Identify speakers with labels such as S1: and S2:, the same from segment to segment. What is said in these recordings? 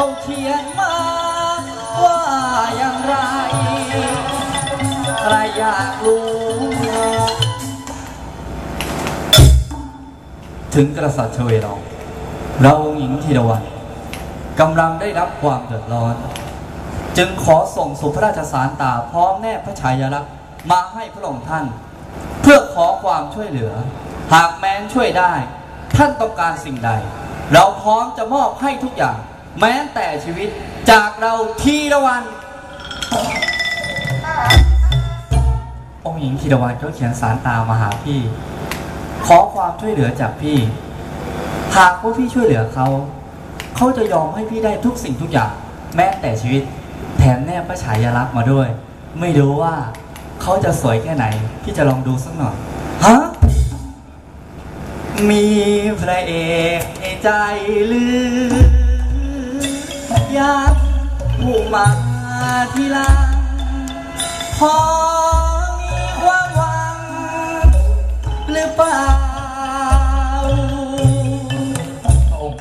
S1: เขาเขียนมาว่าอย่างไร ใครอยากรู้ ถึงกษัตริย์ชเวลองเราหญิงธีรวันกำลังได้รับความเดือดร้อน จึงขอส่งสุพระราชสารตาพร้อมแนบพระฉายาลักษณ์มาให้พระองค์ท่าน เพื่อขอความช่วยเหลือ หากแม้นช่วยได้ ท่านต้องการสิ่งใด เราพร้อมจะมอบให้ทุกอย่าง แม้แต่ชีวิตจากเราทีละวัน องค์หญิงธีรวันก็เขียนสารตามมาหาพี่ ขอความช่วยเหลือจากพี่ หากว่าพี่ช่วยเหลือเขา เขาจะยอมให้พี่ได้ทุกสิ่งทุกอย่าง แม้แต่ชีวิต แถมแนบพระฉายาลักษณ์มาด้วย ไม่รู้ว่าเขาจะสวยแค่ไหน พี่จะลองดูสักหน่อย ฮะ มีพระเอกในใจหรืออ ยากผู้มาทีหลังพอมีความหวัง หรือเปล่า
S2: พระองค์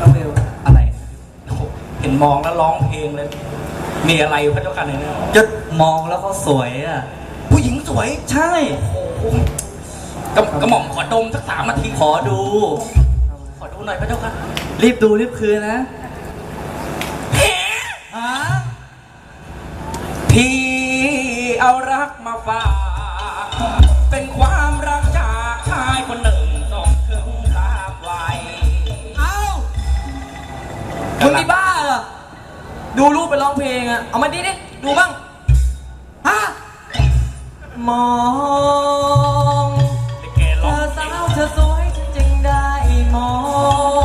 S1: น้องเบลอะไร
S2: เห็นมองแล้วร้องเพลงเลย มีอะไรพระเจ้าค่ะในนี้
S1: จะมองแล้วเขาสวยอะ
S2: ผู้หญิงสวย
S1: ใช่
S2: กระกระหม่อมขอดมสักสามนาที
S1: ขอดู
S2: ขอดูหน่อยพระเจ้าค่ะ
S1: รีบดูรีบคืนนะฮะ
S2: พี่ เอารักมาฝากเป็นความรักจากชายคนหนึ่งส่งถึงราบไว
S3: เอ้ามึงนี่บ้าเหรอ ดูรูปไปร้องเพลงอะเอามาดิดิดูบ้าง ฮะ มอง
S2: เธอ
S3: สาวเธอสวยฉันจึงได้มอ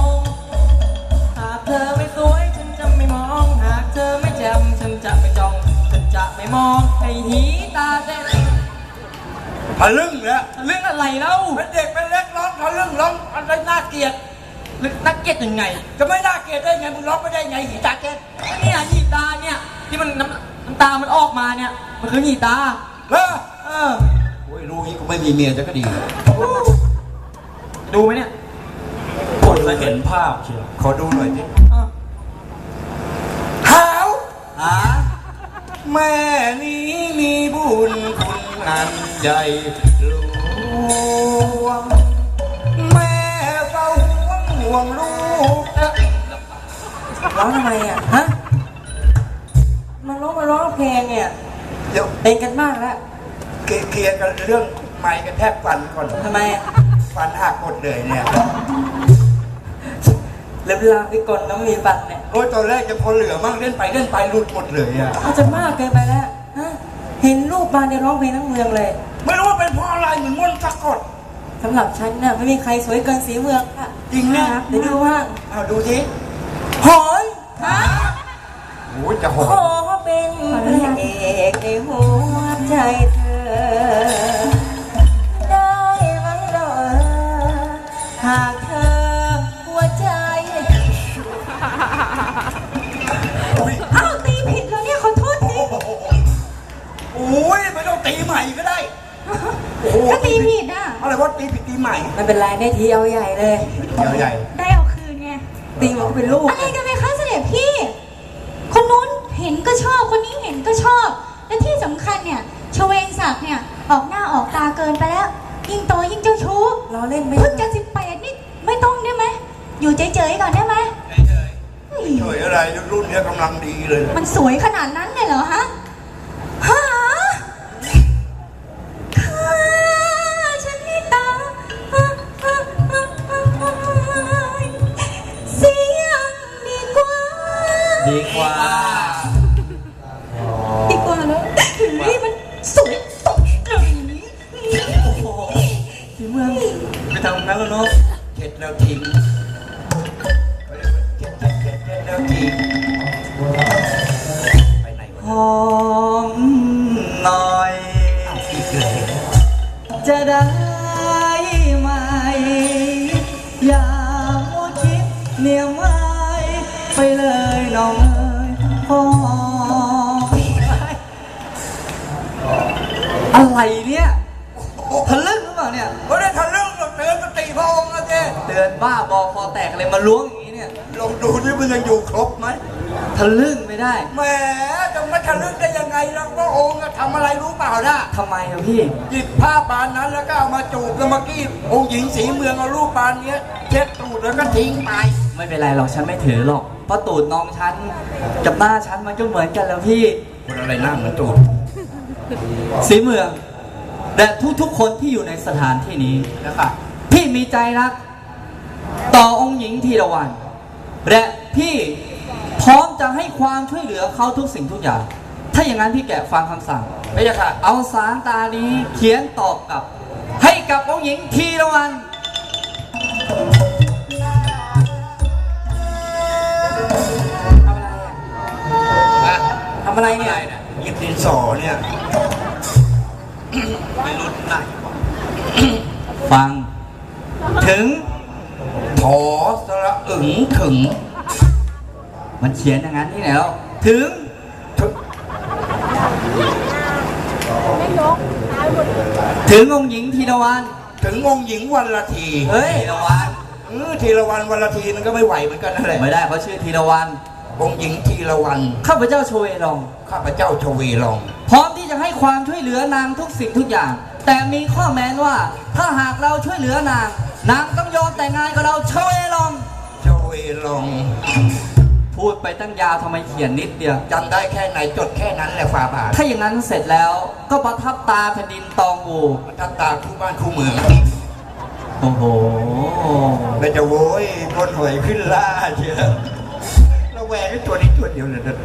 S3: ง หากเธอไม่สวยฉันจะไม่มอง หากเธอไม่แจ่มฉันจะไม่จ้อง ฉันจะไม่มอง
S2: ทะลึ่งแล้ว
S3: เรื่องอะไรเล่า
S2: เป็นเด็กเป็นเล็กร้องทะลึ่งร้องอะไรน่าเกลียด
S3: เรื่องนักเก็ตยังไง
S2: จะไม่น่าเกลียดได้ไงมึงร้องไม่ได้ไงหีตาแก
S3: เนี่ยหีตาเนี่ยที่มันน้ำน้ำตามันออกมาเนี่ยมันคือหีตา
S2: เออ
S3: เออ
S4: โอ้ยรู้งี้กูไม่มีเมียจะก็ดี
S3: ดูไหมเนี่ย
S2: คนจะเห็นภาพเชียว
S4: ขอดูหน่อยสิ
S3: อะ
S2: หาว
S1: ฮะ
S2: แม่นี้มีบุญคุณอัน ใหญ่หลวง แม่เฝ้าห่วงห่วงลูก
S3: ร้องทำไมอะ ฮะ มันร้องมาร้องเพลงเนี่ย
S2: เดี๋ยว
S3: เป็นกันมากแล้ว
S2: เคเคลียร์กันเรื่องไม้กันแทบฟันก่อน
S3: ทำไมอะ
S2: ฟันหักหมดเลยเนี่ย
S3: เล็บลาไปกดน้องมีบัตรเนี่ย
S2: โอ้ยตอนแรกจะพอเหลือมั่งเล่นไปเล่นไปหลุดหมดเลยอะ
S3: เขาจะมากเกินไปแล้วฮะ เห็นรูปมาเนี่ยร้องเพลงทั้งเมืองเลย
S2: ไม่รู้ว่าเป็นเพราะอะไรเหมือนมนต์สะกด
S3: สำหรับฉันน่ะไม่มีใครสวยเกินสีเมืองค่ะ
S2: จริงเนี่ย
S3: เดี๋ยวดูว่าง
S2: เอาดูสิ
S3: หอนฮะ
S2: โอ้ยจะหอ
S3: ขอ
S2: ม
S3: เป็นพระเอกในหัวใจเธอ
S2: ต้องตีใหม่ก็ได้ โอ้โห
S5: ก็ตีผิดอะ
S2: อะไรวะตีผิดตีใหม่
S3: ไม่เป็นไรได้ทีเอาใหญ่เลย
S2: เดี๋ยวใหญ่
S5: ได้เอาคืนไง
S3: ตีมันก็เป็นลูก
S5: อะไรกันไหมคะเสด็จพี่ คนนู้นเห็นก็ชอบ คนนี้เห็นก็ชอบ และที่สำคัญเนี่ยชเวงศักดิ์เนี่ย ออกหน้าออกตาเกินไปแล้ว ยิ่งโตยิ่งเจ้าชู้
S3: เราเล่นไม่
S5: เพิ่งจะสิบแปดนี่ไม่ต้องได้ไหม อยู่เฉยๆก่อนได้ไหมเฮ้ย
S2: เฉยอะไรรุ่นเนี้ยกำลังดีเลย
S5: มันสวยขนาดนั้นเลยเหรอฮะ กว่า
S1: ดีกว่า
S5: แล้วเฮ้ยมันสวยตกเลย
S1: ที่เมืองไปทำนั้นแล้วเนาะ
S2: เช็ดแล้วทิ้งเช็ดเช็ดเช็ดเช็ดแล้วทิ้งไปไหน
S1: ห
S2: วะ
S1: อมหน่อย
S2: อีกเลย
S1: จะได้ไหม อย่ามัวคิดเหนียวไม้ไปเลยน้องเอ๋ย หอมอะไรเนี่ยทะลึ่งหรือเปล่าเนี่ย
S2: ไม่ได้ทะลึ่งหรอกเตือนสติพระองค์นะเจ้
S1: เตือนบ้าบอคอแตกอะไรมาล้วงอย่างนี้เนี่ย
S2: ลลองดูดิมันยังอยู่ครบไหม
S3: ทะลึ่งไม่ได้
S2: แหมจะมาทะลึ่งได้ยังไงแล้วพระองค์อะทำอะไรรู้เปล่าล่ะ
S3: ทำไมอะพี่
S2: หยิบผ้าบานนั้นแล้วก็เอามาจูบแล้วเมื่อกี้องค์หญิงสีเมืองเอารูปบานเนี้ยเช็ดตูดแล้วก็ทิ้งไป
S1: ไม่เป็นไรหรอกฉันไม่ถือหรอกเพราะตูดน้องฉันกับหน้าฉันมันก็เหมือนกันแล้วพี่
S2: คนอะไรหน้าเหมือนตูด
S1: สีเมืองและทุกๆคนที่อยู่ในสถานที่นี้
S2: นะครับ
S1: พี่มีใจรัก ต่อองค์หญิงทีละวันและพี่ พร้อมจะให้ความช่วยเหลือเขาทุกสิ่งทุกอย่าง ถ้าอย่างนั้นพี่แกะฟังคำสั่ง
S2: ไม่ใช่ค่ะ
S1: เอาสารตานี้เขียนตอบกลับ ให้กับองค์หญิงทีละวัน
S3: ทำอะไรเนี่ย
S2: หยิบดินสอเนี่ย ไม่รู้ไหน
S1: ฟัง ถึง
S2: ถอสระอึงถึง
S1: มันเขียนอย่างนั้นที่ไหนแล้วถึง
S2: ถึง
S1: ถึงองค์หญิงทีละวัน
S2: ถึงองค์หญิงวันละที
S1: เฮ้ยทีละวัน
S2: เออทีละวันวันละทีมันก็ไม่ไหวเหมือนกันนั่นแหละ
S1: ไม่ได้เขาชื่อทีละวัน
S2: องค์หญิงทีละวัน
S1: ข้าพเจ้าโชเวลอง
S2: ข้าพเจ้าชเวลอง
S1: พร้อมที่จะให้ความช่วยเหลือนางทุกสิ่งทุกอย่าง แต่มีข้อแม้ว่า ถ้าหากเราช่วยเหลือนาง นางต้องยอมแต่งงานกับเราโชเวลอง
S2: ชเวลอง
S1: พูดไปตั้งยาวทำไมเขียนนิดเดียว
S2: จำได้แค่ไหนจดแค่นั้นแหละฝ่าบาท
S1: ถ้าอย่างนั้นเสร็จแล้วก็ประทับตาแผ่นดินตองอู
S2: มันทับตาคู่บ้านคู่เมือง
S1: โอ้โห
S2: แล้วจะโว้ยคนหวยขึ้นล่าเชียวระแวงไอ้ตัวนี้ตัวเดียวเลยนะ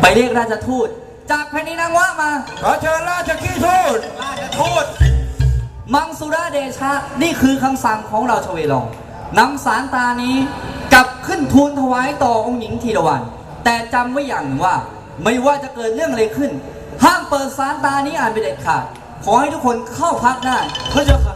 S1: ไปเรียกราชทูต จากแผ่นดินนางวะมา
S2: ขอเชิญราชกีทูตราชทูต
S1: มังสุราเดชะ นี่คือคำสั่งของเราชเวลองนำสารตานี้ กลับขึ้นทูลถวายต่อองค์หญิงธีรวรรณแต่จำไว้อย่างหนึ่งว่า ไม่ว่าจะเกิดเรื่องอะไรขึ้น ห้ามเปิดสารตานี้อ่านไปเด็ดขาดขอให้ทุกคนเข้าพักได้เพื่อจะค่ะ